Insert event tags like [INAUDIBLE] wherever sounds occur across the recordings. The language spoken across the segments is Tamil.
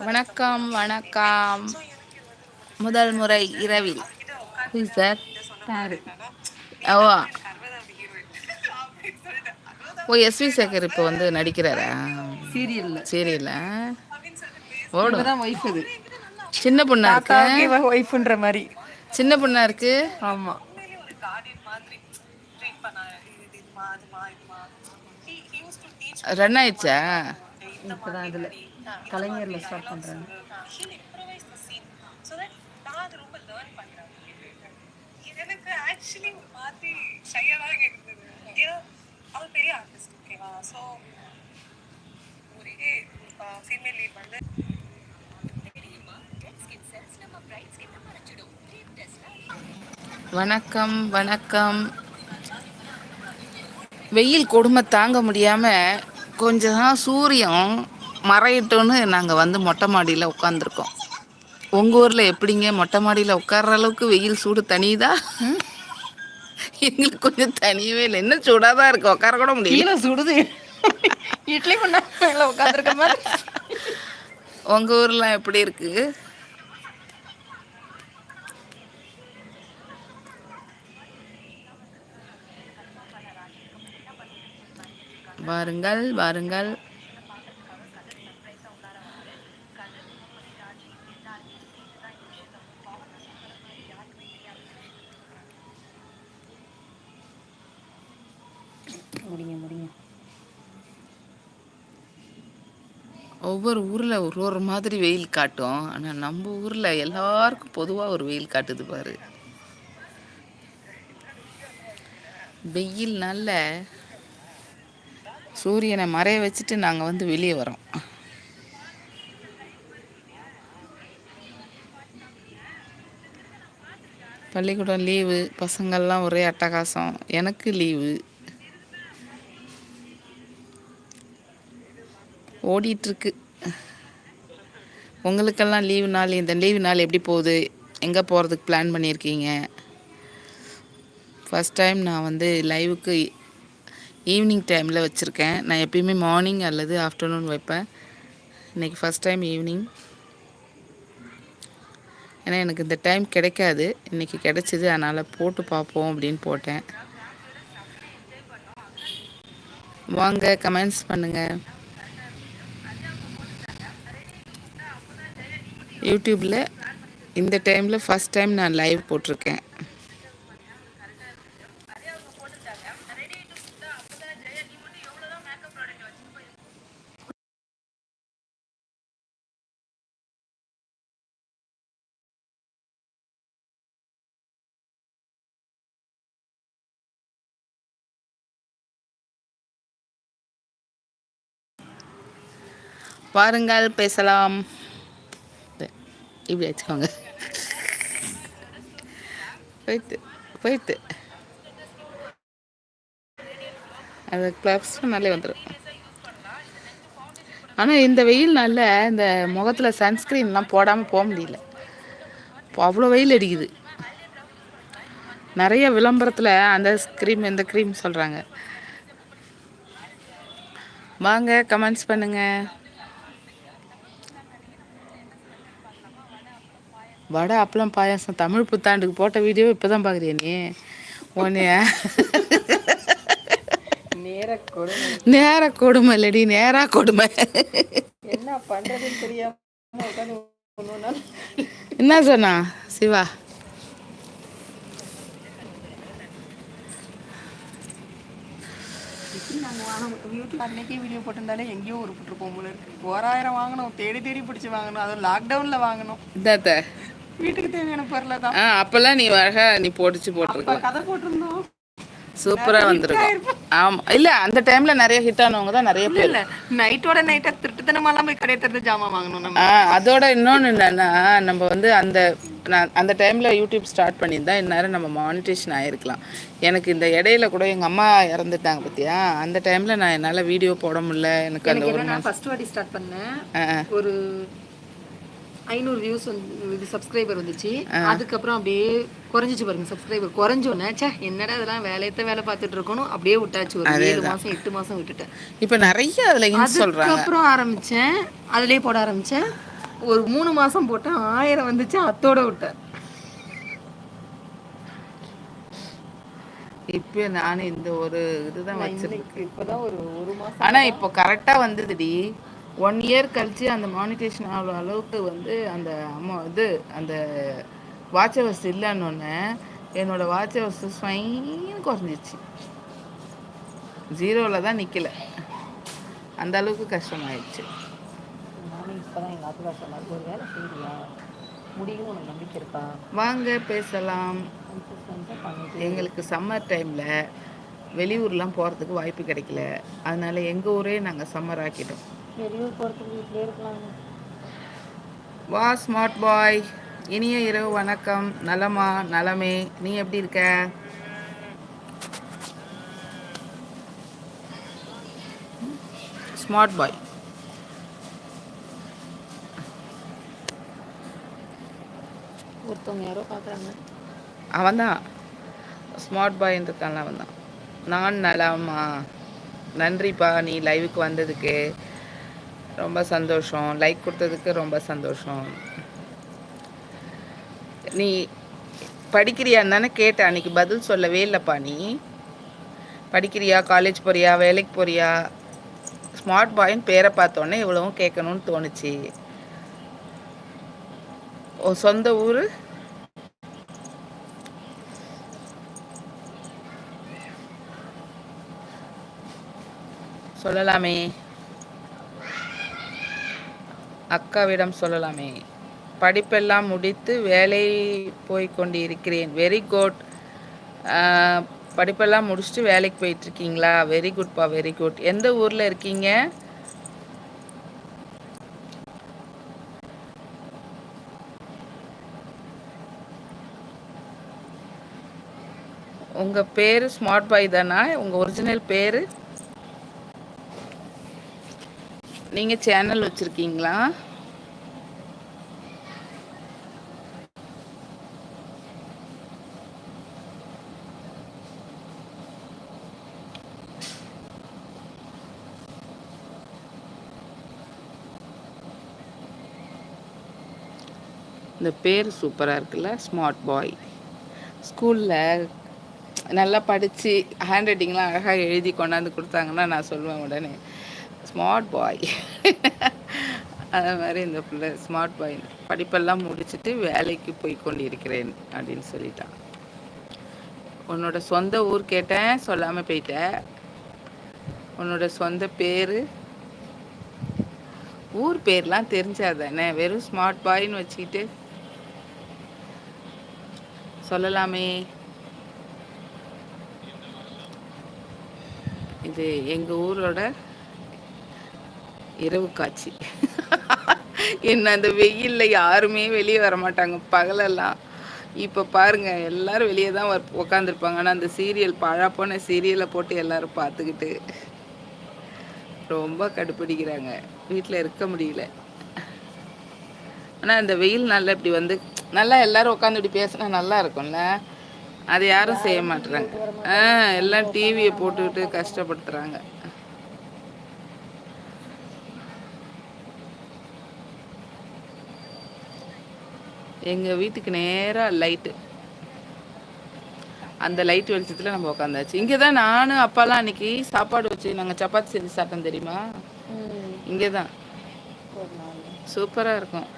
வணக்கம் வணக்கம் முதல் முறை இரவில் சார் ஓ ஓ எஸ்வி சேகர் இப்போ வந்து நடிக்கிறாரா சீரியல்ல சீரியல்ல ஓடும் இவதான் ஒய்ஃப் இது சின்ன பொண்ணா இருக்கு ஒய்ஃப்ன்ற மாதிரி சின்ன பொண்ணா இருக்கு ஆமா ரன் ஆயிடுச்சா? இப்பதான் இதுல கலைஞர்ல ஸ்டார்ட் பண்றாங்க. எனக்கு ஆக்சுவலி ஒரு மாதிரி ஷையலாக இருந்தது ஏன்னா அவர் பெரிய ஆர்டிஸ்ட் ஓகேவா ஸோ ஒரே ஃபீமேல் லீட் வந்து வணக்கம் வணக்கம். வெயில் கொடுமை தாங்க முடியாமல் கொஞ்சம் சூரியன் மறையட்டும்னு நாங்கள் வந்து மொட்டை மாடியில் உட்காந்துருக்கோம் உங்கள் ஊரில் எப்படிங்க மொட்டை மாடியில் உட்கார்ற அளவுக்கு வெயில் சூடு தனியுதா? எங்களுக்கு கொஞ்சம் தனியவே இல்லை. இன்னும் சூடாக தான் இருக்கு. உட்கார கூட முடியல. சுடுது. இட்லி மேல உட்காந்துருக்க மாதிரி. உங்கள் ஊர்லாம் எப்படி இருக்கு? வாருங்கள் வாருங்கள். முடிங்க முடிங்க. ஒவ்வொரு ஊரில் ஒரு ஒரு மாதிரி வெயில் காட்டும். ஆனால் நம்ம ஊரில் எல்லாருக்கும் பொதுவாக ஒரு வெயில் காட்டுது பாரு. வெயில் நல்ல சூரியனை மறைய வச்சுட்டு நாங்கள் வந்து வெளியே வரோம். பள்ளிக்கூடம் லீவு பசங்கள்லாம் ஒரே அட்டகாசம். எனக்கு லீவு. ஓடிட்டுருக்கு. உங்களுக்கெல்லாம் லீவு நாள் இந்த லீவு நாள் எப்படி போகுது? எங்கே போகிறதுக்கு பிளான் பண்ணியிருக்கீங்க? ஃபஸ்ட் டைம் நான் வந்து லைவுக்கு ஈவினிங் டைமில் வச்சுருக்கேன். நான் எப்பயுமே மார்னிங் அல்லது ஆஃப்டர்நூன் வைப்பேன். இன்றைக்கி ஃபஸ்ட் டைம் ஈவினிங் ஏன்னா எனக்கு இந்த டைம் கிடைக்காது. இன்றைக்கி கிடைச்சிது அதனால் போட்டு பார்ப்போம் அப்படின்னு போட்டேன். வாங்க கமெண்ட்ஸ் பண்ணுங்கள் யூடியூப்பில் இந்த டைமில் ஃபஸ்ட் டைம் நான் லைவ் போட்டிருக்கேன். பாருங்கள் பேசலாம். இப்படி வச்சுக்கோங்க போயிட்டு போயிட்டு. அது கிளப்ஸ் நாளே வந்துடும் ஆனால் இந்த வெயில் நாளில் இந்த முகத்தில் சன்ஸ்க்ரீன்லாம் போடாமல் போக முடியல. அவ்வளோ வெயில் அடிக்குது. நிறைய விளம்பரத்தில் அந்த க்ரீம் இந்த க்ரீம் சொல்கிறாங்க வாங்க கமெண்ட்ஸ் பண்ணுங்கள் வடை அப்பளம் பாயாசம் தமிழ் புத்தாண்டுக்கு போட்ட வீடியோ இப்போ தான் பார்க்குறியா நீ? உன்னைய. நேர கொடுமை. இல்லடி நேரா கொடுமை. என்ன பண்றதுன்னு தெரியாம என்ன சொன்னா சிவா? அன்னைக்கே வீடியோ போட்டிருந்தாலே எங்கேயோ ஒரு போட்டிருப்போம் போல இருக்கு. ஓராயிரம் வாங்கணும் தேடி தேடி பிடிச்சி வாங்கணும் அதுவும் லாக்டவுன்ல வாங்கணும். இதாத்த வீட்டுக்கு தேவையான பொருளை தான். ஆ அப்போல்லாம் நீ அழகா நீ அப்ப போட்டிருக்கலாம் கதை போட்டிருந்தோம். சூப்பராக வந்திருக்கும். ஆமாம் இல்லை அந்த டைமில் நிறைய ஹிட் ஆனவங்க தான் நிறைய பேர். இல்ல. நைட்டோட நைட்டா திருட்டுத்தனமாலாம் போய் கடையை திறந்து ஜாமான் வாங்கணும் நம்ம அதோட இன்னொன்று என்னன்னா நம்ம வந்து அந்த நான் அந்த டைமில் யூடியூப் ஸ்டார்ட் பண்ணியிருந்தா இந்நேரம் நம்ம மானிட்டேஷன் ஆகிருக்கலாம் எனக்கு இந்த இடையில கூட எங்கள் அம்மா இறந்துட்டாங்க பார்த்தியா அந்த டைமில் நான் என்னால் வீடியோ போட முடியல. எனக்கு அந்த ஒரு ஃபர்ஸ்ட் வாட்டி ஸ்டார்ட் பண்ணேன். ஒரு ஐநூறு வியூஸ் வந்து இது சப்ஸ்கிரைபர் வந்துச்சு. அதுக்கப்புறம் அப்படியே குறைஞ்சிச்சு பாருங்க சப்ஸ்கிரைபர் குறைஞ்சோன்னே ச்சே என்னடா இதெல்லாம் வேலையத்த வேலை பார்த்துட்டு இருக்கணும் அப்படியே விட்டாச்சு ஒரு ஏழு மாசம் எட்டு மாசம் விட்டுட்டேன் இப்போ நிறைய அதில் ஹிண்ட் சொல்கிறாங்க அதுக்கப்புறம் ஆரம்பிச்சேன். அதுலயே போட ஆரம்பிச்சேன். ஒரு மூணு மாசம் போட்டேன் ஆயிரம் வந்துச்சு அத்தோட விட்டேன். இப்போ நான் இந்த ஒரு இதுதான் வச்சிருக்கேன். இப்பதான் ஒரு ஒரு மாசம் ஆனால் இப்போ கரெக்டாக வந்ததுடி. ஒன் இயர் கழிச்சு அந்த மானிட்டேஷன் ஆகிற அளவுக்கு வந்து அந்த அம்மா இது அந்த வாட்ச் ஹவர்ஸ் இல்லைன்னொன்னே என்னோட வாட்ச் ஹவர்ஸ் ஸ்வைன்னு குறைஞ்சிச்சு ஜீரோவில் தான் நிற்கல அந்த அளவுக்கு கஷ்டமாயிடுச்சு. வாங்க பேசலாம். எங்களுக்கு சம்மர் டைமில் வெளியூர்லாம் போகிறதுக்கு வாய்ப்பு கிடைக்கல. அதனால எங்கள் ஊரே நாங்கள் சம்மர் ஆக்கிட்டோம். வெளியூர் போறதுக்கு வீட்டிலே இருக்கலாம் வா ஸ்மார்ட் பாய் இனிய இரவு வணக்கம். நலமா நலமே. நீ எப்படி இருக்க? ஸ்மார்ட் பாய் ஒருத்தவங்க யாரோ பாக்குறாங்க. அவன்தான் ஸ்மார்ட் பாய்ன்னு இருக்கான்ல அவன் தான் நான் நலமா. நன்றிப்பா நீ லைவுக்கு வந்ததுக்கு. ரொம்ப சந்தோஷம். லைக் கொடுத்ததுக்கு ரொம்ப சந்தோஷம். நீ படிக்கிறியான்னு தானே கேட்டேன். அன்னைக்கு பதில் சொல்லவே இல்லைப்பா நீ. படிக்கிறியா? காலேஜ் போறியா? வேலைக்கு போறியா? ஸ்மார்ட் பாயின் பேரை பார்த்தோன்னே இவ்வளவும் கேட்கணும்னு தோணுச்சு. ஓ சொந்த ஊர்? சொல்லலாமே. அக்காவிடம் சொல்லலாமே. படிப்பெல்லாம் முடித்து வேலை போய் கொண்டு இருக்கிறேன் வெரி குட் படிப்பெல்லாம் முடிச்சுட்டு வேலைக்கு போயிட்டு இருக்கீங்களா வெரி குட்ப்பா வெரி குட் எந்த ஊரில் இருக்கீங்க? உங்கள் பேர் ஸ்மார்ட் பாய் தானா? உங்கள் ஒரிஜினல் பேர்? நீங்கள் சேனல் வச்சுருக்கீங்களா? இந்த பேர் சூப்பராக இருக்குல்ல ஸ்மார்ட் பாய் ஸ்கூலில் நல்லா படித்து ஹேண்ட் ரைட்டிங்லாம் அழகாக எழுதி கொண்டாந்து கொடுத்தாங்கன்னா நான் சொல்லுவேன் உடனே. ஸ்மார்ட் பாய் [LAUGHS] அது மாதிரி இந்த பிள்ளை ஸ்மார்ட் பாய் படிப்பெல்லாம் முடிச்சுட்டு வேலைக்கு போய் கொண்டு இருக்கிறேன் அப்படின்னு சொல்லிட்டான். உன்னோட சொந்த ஊர் கேட்டேன் சொல்லாமல் போயிட்ட. உன்னோட சொந்த பேர் ஊர் பேர்லாம் தெரிஞ்சாதானே வெறும் ஸ்மார்ட் பாய்னு வச்சுக்கிட்டு. சொல்லலாமே. இது எங்கள் ஊரோட இரவு காட்சி. என்ன அந்த வெயிலில் யாருமே வெளியே வர மாட்டாங்க பகலெல்லாம். இப்போ பாருங்க எல்லாரும் வெளியே தான் உக்காந்துருப்பாங்க. ஆனால் அந்த சீரியல் பழா போன சீரியலை போட்டு எல்லாரும் பார்த்துக்கிட்டு ரொம்ப கடுப்பிடிக்கிறாங்க. வீட்டில் இருக்க முடியல. ஆனால் இந்த வெயில் நல்லா இப்படி வந்து நல்லா எல்லாரும் உட்காந்து இப்படி பேசினா நல்லா இருக்கும்ல? அது யாரும் செய்ய மாட்டுறாங்க ஆ எல்லாம் டிவியை போட்டுக்கிட்டு கஷ்டப்படுத்துகிறாங்க எங்கள் வீட்டுக்கு நேராக லைட்டு அந்த லைட் வெளிச்சத்தில் நம்ம உட்காந்தாச்சு இங்கே தான் நானும் அப்பாலாம் அன்னைக்கு சாப்பாடு வச்சு நாங்கள் சப்பாத்தி செஞ்சு சாப்பிட்டோம் தெரியுமா? இங்கே தான் சூப்பராக இருக்கும்.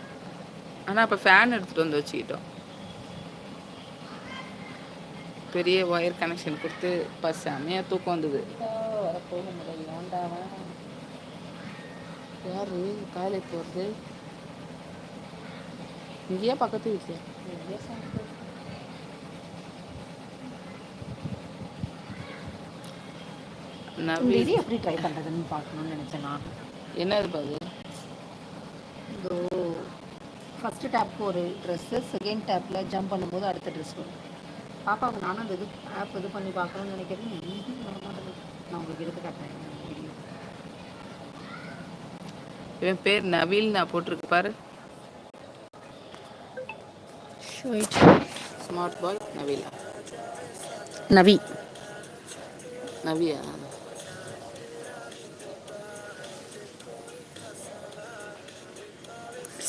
ஆனால் அப்போ ஃபேன் எடுத்துகிட்டு வந்து வச்சுக்கிட்டோம். பெரிய ஒயர் கனெக்ஷன் கொடுத்து இப்போ செமையாக தூக்கம் வந்தது. யாரு? காலேஜ் போகிறது இங்கேயா பக்கத்து வீட்டில் இது எப்படி ட்ரை பண்ணுறதுன்னு பார்க்கணும்னு நினச்சேன் நான் என்ன இருப்பாது இதோ ஃபஸ்ட்டு டேப்க்கு ஒரு ட்ரெஸ்ஸு செகண்ட் டேப்பில் ஜம்ப் பண்ணும்போது அடுத்த ட்ரெஸ் வரும். பாப்பாவுக்கு நானும் அந்த இது ஆப் இது பண்ணி பார்க்கணும்னு நினைக்கிறேன். வர மாட்டேங்குது நான் உங்களுக்கு எடுத்து காட்டுறேன். இவன் பேர் நவீல் நான் போட்டிருக்கு பாரு. இட் ஸ்மார்ட் பாய் நவீலா நவி நவியா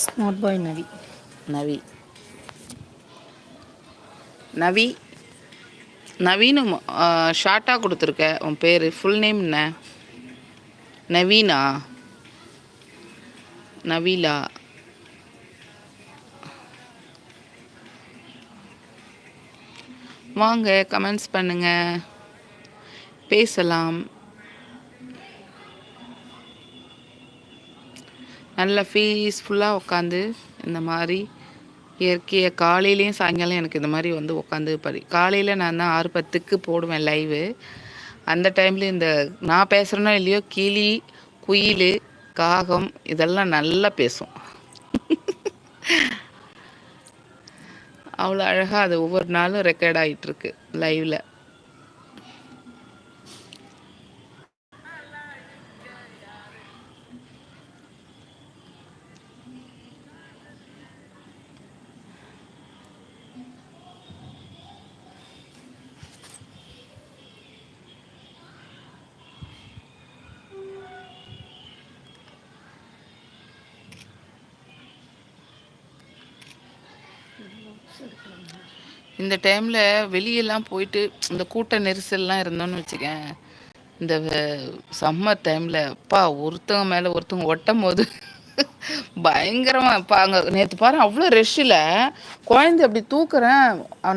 ஸ்மார்ட் பாய் நவி நவி நவி நவீனு ஷார்ட்டாக கொடுத்துருக்க. உன் பேர் ஃபுல் நேம் என்ன? நவீனா நவீலா வாங்க கமெண்ட்ஸ் பண்ணுங்க. பேசலாம். நல்ல பீஸ்ஃபுல்லாக உட்காந்து இந்த மாதிரி இயற்கையை காலையிலையும் சாயங்காலம் எனக்கு இந்த மாதிரி வந்து உட்காந்து படி காலையில் நான் தான் ஆறு பத்துக்கு போடுவேன் லைவு அந்த டைமில் இந்த நான் பேசுகிறேனோ இல்லையோ கிளி குயில் காகம் இதெல்லாம் நல்லா பேசும். [LAUGHS] அவ்வளோ அழகாக அது ஒவ்வொரு நாளும் ரெக்கார்ட் ஆகிட்டுருக்கு லைவில் இந்த டைமில் வெளியெல்லாம் போயிட்டு இந்த கூட்ட நெரிசல்லாம் இருந்தோன்னு வச்சுக்கேன். இந்த சம்மர் டைமில் அப்பா ஒருத்தவங்க மேலே ஒருத்தவங்க ஒட்டும் போது [LAUGHS] பயங்கரமாக இப்போ அங்கே நேற்று பாரு அவ்வளோ ரெஷ்ஷில் குழந்தை அப்படி தூக்குறேன்.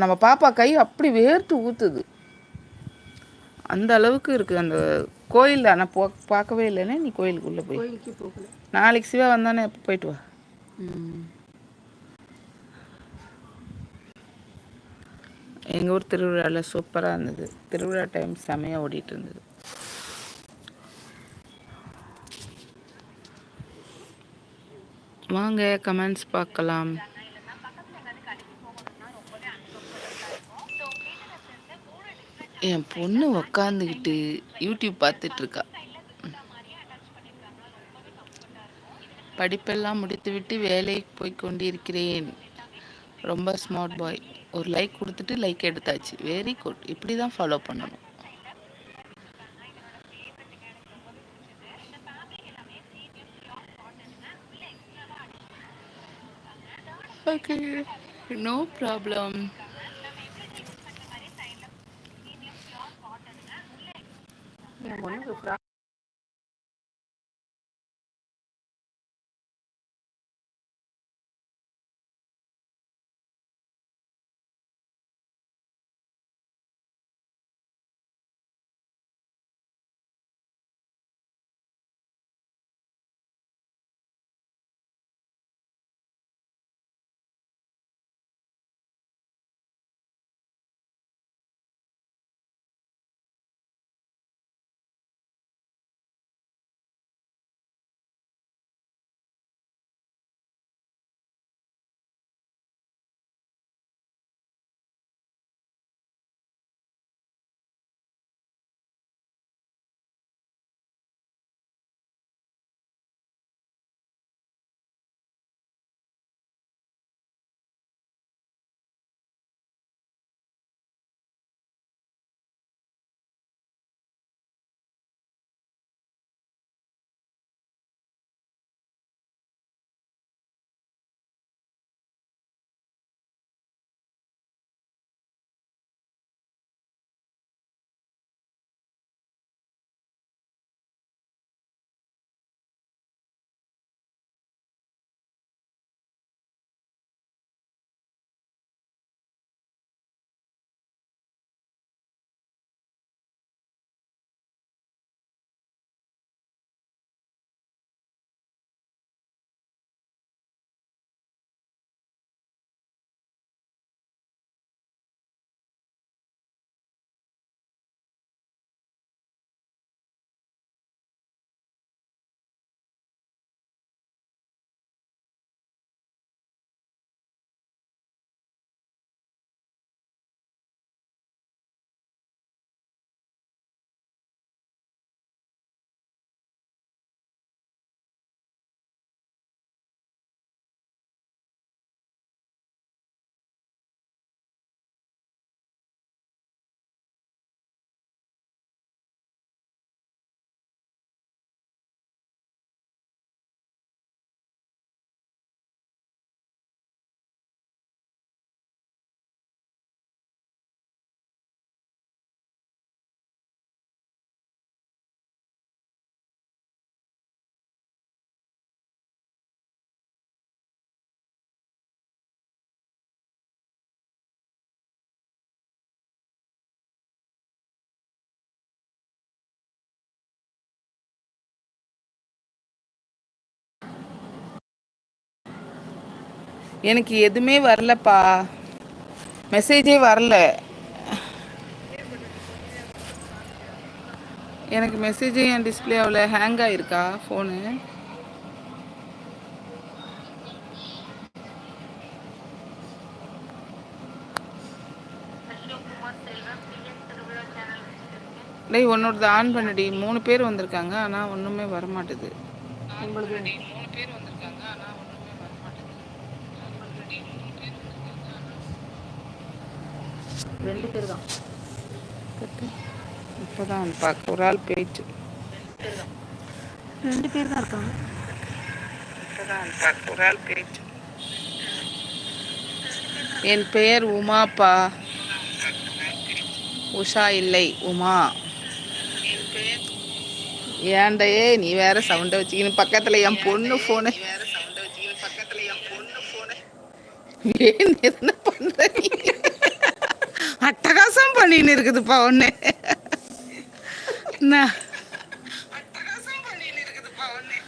நம்ம பாப்பா கை அப்படி வேர்த்து ஊற்றுது அந்த அளவுக்கு இருக்குது அந்த கோயில் ஆனால் போ பார்க்கவே இல்லைன்னே நீ கோயிலுக்குள்ளே போய். நாளைக்கு சிவா வந்தானே போயிட்டு வா. எங்கள் ஊர் திருவிழாவில் சூப்பராக இருந்தது. திருவிழா டைம் செமையாக ஓடிட்டு இருந்தது. வாங்க கமெண்ட்ஸ் பார்க்கலாம். என் பொண்ணு உக்காந்துக்கிட்டு யூடியூப் பார்த்துட்டு இருக்கா. படிப்பெல்லாம் முடித்துவிட்டு வேலைக்கு போய் கொண்டிருக்கிறேன். ரொம்ப ஸ்மார்ட் பாய் ஒரு லைக் கொடுத்துட்டு லைக் எடுத்தாச்சு. வெரி குட் இப்படி தான் ஃபாலோ பண்ணணும். ஓகே நோ ப்ராப்ளம் எனக்கு எதுவுமே வரலப்பா. மெசேஜே வரல. எனக்கு மெசேஜே என் டிஸ்பிளே ஆகல ஹேங் ஆயிருக்கா ஃபோனு டேய் உன்னோடது ஆன் பண்ணுடி. மூணு பேர் வந்திருக்காங்க ஆனால் ஒன்றுமே வரமாட்டுது. உங்களுக்கு மூணு பேர் வந்து ஆனால் ஒன்றுமே வர மாட்டுது ரெண்டு பேர் தான். இப்போதான் பார்க்க ஒரு ஆள் பேச்சு ரெண்டு பேர் தான் இருக்காங்க. ஒரு ஆள் என் பெயர் உமாப்பா உஷா இல்லை உமா. ஏன்டே நீ வேற சவுண்டை வச்சுக்கின்னு பக்கத்துல என் பொண்ணு போனு ஏன் என்ன பண்ற நீ? அட்டகாசம் பண்ணின்னு இருக்குதுப்பா ஒன்று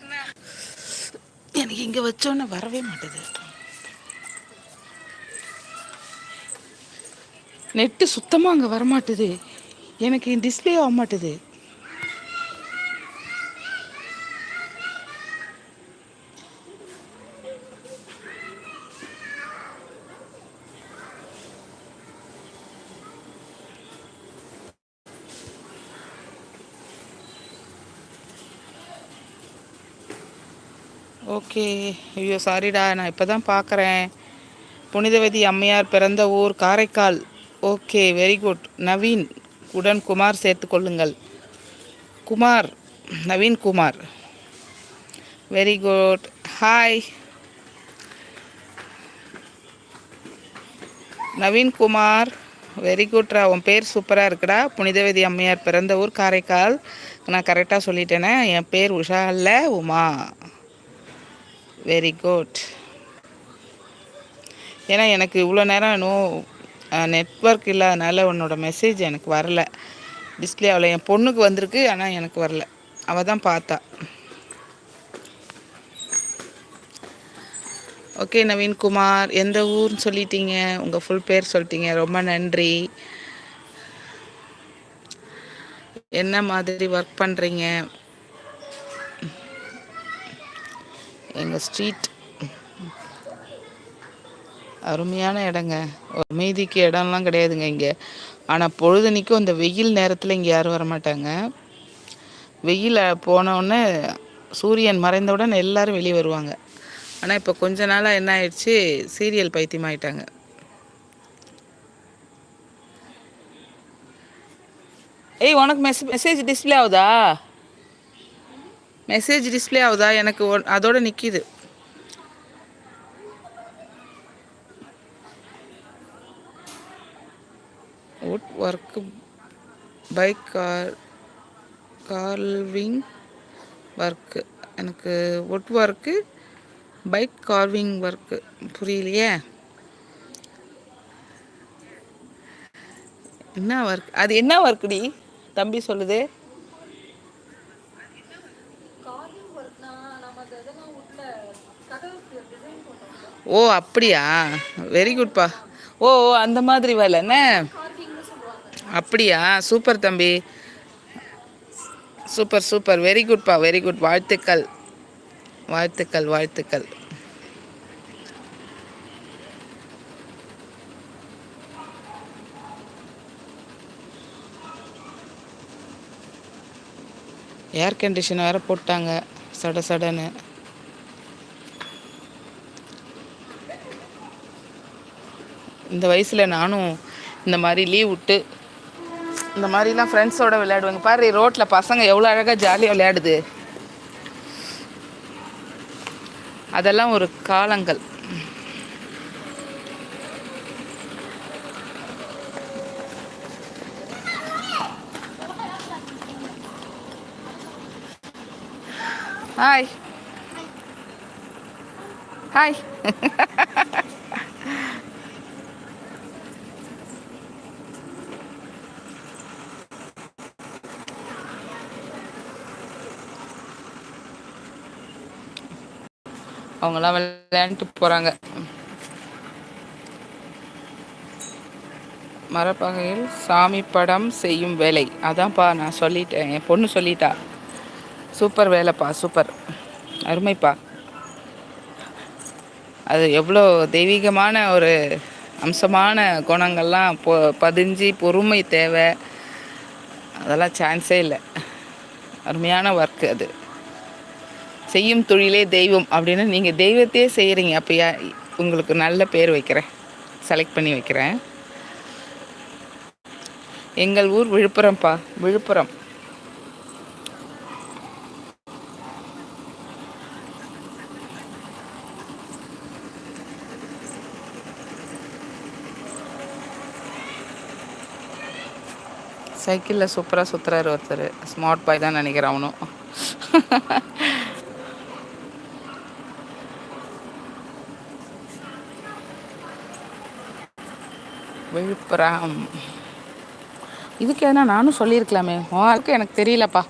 என்ன எனக்கு இங்க வச்சோன்னே வரவே மாட்டேது. நெட்டு சுத்தமாக அங்கே வரமாட்டுது. எனக்கு டிஸ்பிளே ஆக மாட்டுது ஓகே ஐயோ சாரிடா நான் இப்போ தான் பார்க்குறேன் புனிதவதி அம்மையார் பிறந்த ஊர் Karaikal. Okay very good Naveen உடன் குமார் சேர்த்து கொள்ளுங்கள். Kumar Naveen Kumar. Very good hi Naveenkumar very குட்ரா உன் பேர் சூப்பராக இருக்குடா. புனிதவதி அம்மையார் பிறந்த ஊர் காரைக்கால். நான் கரெக்டாக சொல்லிட்டேனே. என் பேர் உஷா இல்லை உமா. வெரி குட் ஏன்னா எனக்கு இவ்வளோ நேரம் இன்னும் நெட்ஒர்க் இல்லாதனால உன்னோட மெசேஜ் எனக்கு வரல. டிஸ்பிளே ஆகல என் பொண்ணுக்கு வந்திருக்கு ஆனால் எனக்கு வரல. அவள் தான் பார்த்தா. ஓகே நவீன்குமார் எந்த ஊர்னு சொல்லிட்டீங்க? உங்கள் ஃபுல் பேர் சொல்லிட்டீங்க. ரொம்ப நன்றி. என்ன மாதிரி ஒர்க் பண்ணுறீங்க எங்கள் ஸ்ட்ரீட். அருமையான இடங்க. ஒரு அமைதிக்கு இடம்லாம் கிடையாதுங்க இங்கே. ஆனால் பொழுதுனிக்கும் இந்த வெயில் நேரத்தில் இங்கே யாரும் வரமாட்டாங்க. வெயில் போனவுடனே சூரியன் மறைந்தவுடன் எல்லாரும் வெளியே வருவாங்க. ஆனால் இப்போ கொஞ்ச நாளாக என்ன ஆயிடுச்சு? சீரியல் பைத்தியமாயிட்டாங்க ஏய் உனக்கு மெஸ் மெசேஜ் டிஸ்பிளே ஆகுதா மெசேஜ் டிஸ்பிளே ஆகுதா? எனக்கு அதோட நிற்கிது wood work bike car carving work எனக்கு wood work bike carving work புரியலையே? என்ன ஒர்க் அது என்ன ஒர்க்குடி தம்பி சொல்லுது. ஓ அப்படியா? வெரி குட்பா ஓ ஓ, அந்த மாதிரி வேலை என்ன? அப்படியா? சூப்பர் தம்பி. Super super. வெரி குட்பா வெரி குட் வாழ்த்துக்கள். வாழ்த்துக்கள் வாழ்த்துக்கள். ஏர் கண்டிஷன் வேறு போட்டாங்க சட சடன்னு. இந்த வயசில் நானும் இந்த மாதிரி லீவ் விட்டு இந்த மாதிரிலாம் ஃப்ரெண்ட்ஸோட விளையாடுவாங்க. பாரு ரோட்டில் பசங்க எவ்வளோ அழகாக ஜாலியாக விளையாடுது. அதெல்லாம் ஒரு காலங்கள். ஹாய் ஹாய் [LAUGHS] அவங்களாம் விளையாண்டுட்டு போகிறாங்க மரப்பகையில் சாமி படம் செய்யும் வேலை. அதான்ப்பா நான் சொல்லிட்டேன். என் பொண்ணு சொல்லிட்டா. சூப்பர் வேலைப்பா சூப்பர். அருமைப்பா. அது எவ்வளோ தெய்வீகமான ஒரு அம்சமான குணங்கள்லாம் பொ பதிஞ்சு பொறுமை தேவை. அதெல்லாம் சான்ஸே இல்லை. அருமையான ஒர்க்கு அது. செய்யும் தொழிலே தெய்வம் அப்படின்னு நீங்கள் தெய்வத்தையே செய்கிறீங்க அப்பயா உங்களுக்கு நல்ல பேர் வைக்கிறேன். செலக்ட் பண்ணி வைக்கிறேன். எங்கள் ஊர் விழுப்புரம்ப்பா. விழுப்புரம். சைக்கிளில் சூப்பராக சுற்றுறாரு ஒருத்தர். ஸ்மார்ட் பாய் தான் நினைக்கிறேன் அவனும். [LAUGHS] விழுப்புரம். இதுக்கு எதனா நானும் சொல்லியிருக்கலாமே. உனக்கு எனக்கு தெரியலப்பா.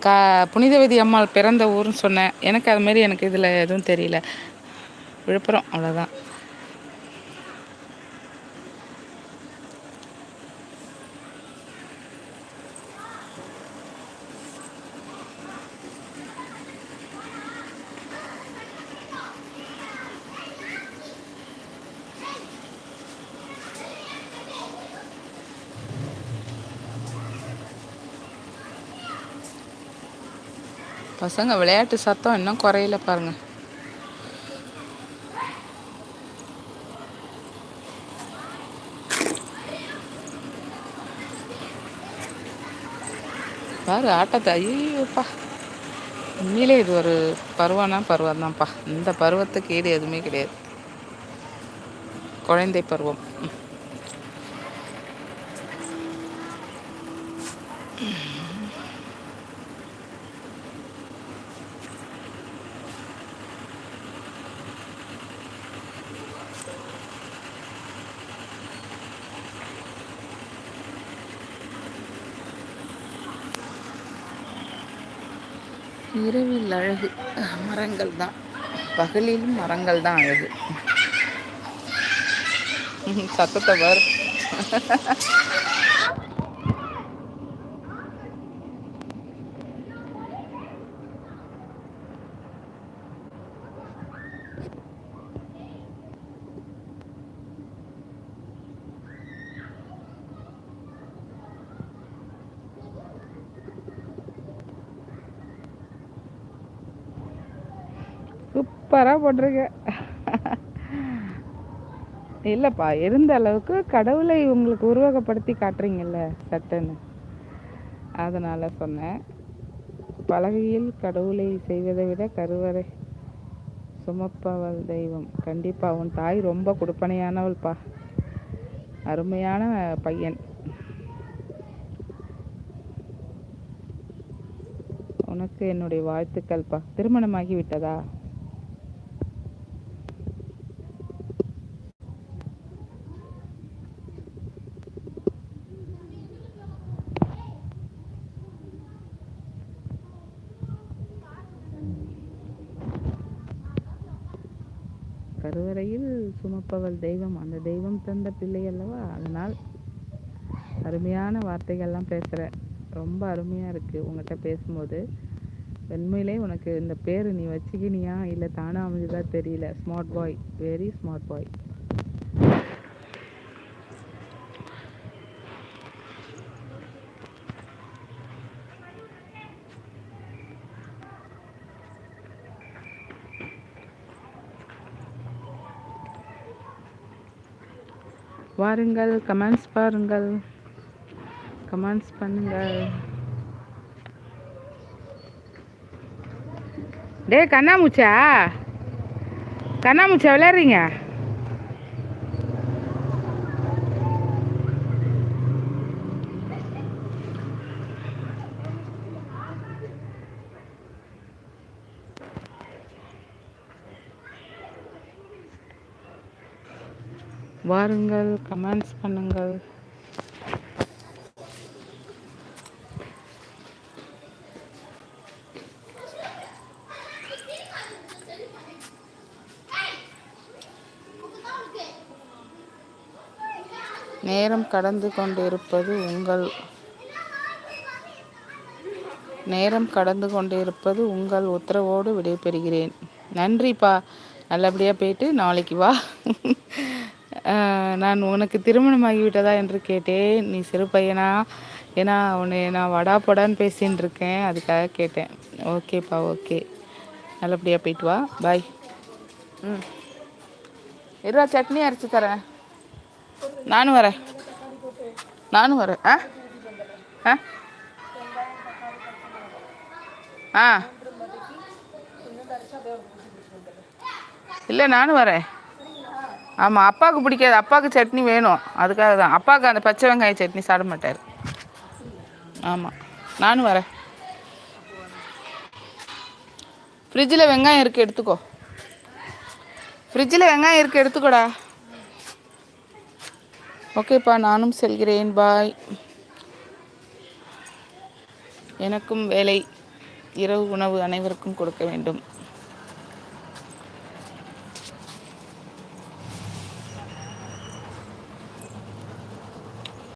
கா புனிதவதி அம்மாள் பிறந்த ஊர்னு சொன்னேன். எனக்கு அது மாதிரி எனக்கு இதில் எதுவும் தெரியல. விழுப்புரம் அவ்வளோதான் பசங்க விளையாட்டு சத்தம் இன்னும் குறையல பாருங்க. பாரு ஆட்டத்தை ஐயோப்பா. உண்மையிலே இது ஒரு பருவம்னா பருவம் தான்ப்பா இந்த பருவத்துக்கு ஈடு எதுவுமே கிடையாது. குழந்தை பருவம். இரவில் அழகு. மரங்கள் தான். பகலிலும் மரங்கள் தான் அழகு. சத்தத்தை பாரு. சூப்பராக போட்டிருக்க. இல்லைப்பா இருந்த அளவுக்கு கடவுளை உங்களுக்கு உருவகப்படுத்தி காட்டுறீங்கல்ல சட்டன்னு. அதனால் சொன்னேன். பலகையில் கடவுளை செய்வதை விட கருவறை சுமப்பவள் தெய்வம். கண்டிப்பாக உன் தாய் ரொம்ப கொடுப்பனையானவள்ப்பா. அருமையான பையன். உனக்கு என்னுடைய வாழ்த்துக்கள்ப்பா. திருமணமாகி விட்டதா? கருவறையில் சுமப்பவள் தெய்வம். அந்த தெய்வம் தந்த பிள்ளை அல்லவா? அதனால் அருமையான வார்த்தைகள்லாம் பேசுகிற ரொம்ப அருமையாக இருக்குது உங்கள்கிட்ட பேசும்போது. உண்மையிலே உனக்கு இந்த பேர் நீ வச்சுக்கினியா? இல்லை தானாக அமைஞ்சதா தெரியல? Smart boy very smart boy வாருங்கள் கமெண்ட்ஸ் பாருங்கள். கமெண்ட்ஸ் பண்ணுங்கள். டேய் கண்ணாமூச்சா? கண்ணாமூச்சா விளையாடுறீங்க? வாருங்கள் கமெண்ட்ஸ் பண்ணுங்கள். நேரம் கடந்து கொண்டிருப்பது உங்கள் நேரம் கடந்து கொண்டிருப்பது உங்கள் உத்தரவோடு விடைபெறுகிறேன். நன்றிப்பா. நல்லபடியாக போயிட்டு நாளைக்கு வா. நான் உனக்கு திருமணமாகி விட்டதா என்று கேட்டேன். நீ சிறு பையனா ஏன்னா உன்னை நான் வடா படான்னு பேசின்னு இருக்கேன் அதுக்காக கேட்டேன். ஓகேப்பா ஓகே. நல்லபடியாக போயிட்டு வா. பாய் ம். இருவா சட்னி அரைச்சி தரேன். நானும் வரேன். நானும் வரேன். ஆ? ஆ? ஆ. இல்லை நானும் வரேன். ஆமாம் அப்பாவுக்கு பிடிக்காது. அப்பாவுக்கு சட்னி வேணும். அதுக்காக தான். அப்பாவுக்கு அந்த பச்சை வெங்காய சட்னி சாப்பிட மாட்டார். ஆமாம் நானும் வரேன். ஃப்ரிட்ஜில் வெங்காயம் இருக்குது எடுத்துக்கோ. ஃப்ரிட்ஜில் வெங்காயம் இருக்குது எடுத்துக்கோடா. ஓகேப்பா நானும் செல்கிறேன். பாய் எனக்கும் வேலை. இரவு உணவு அனைவருக்கும் கொடுக்க வேண்டும்.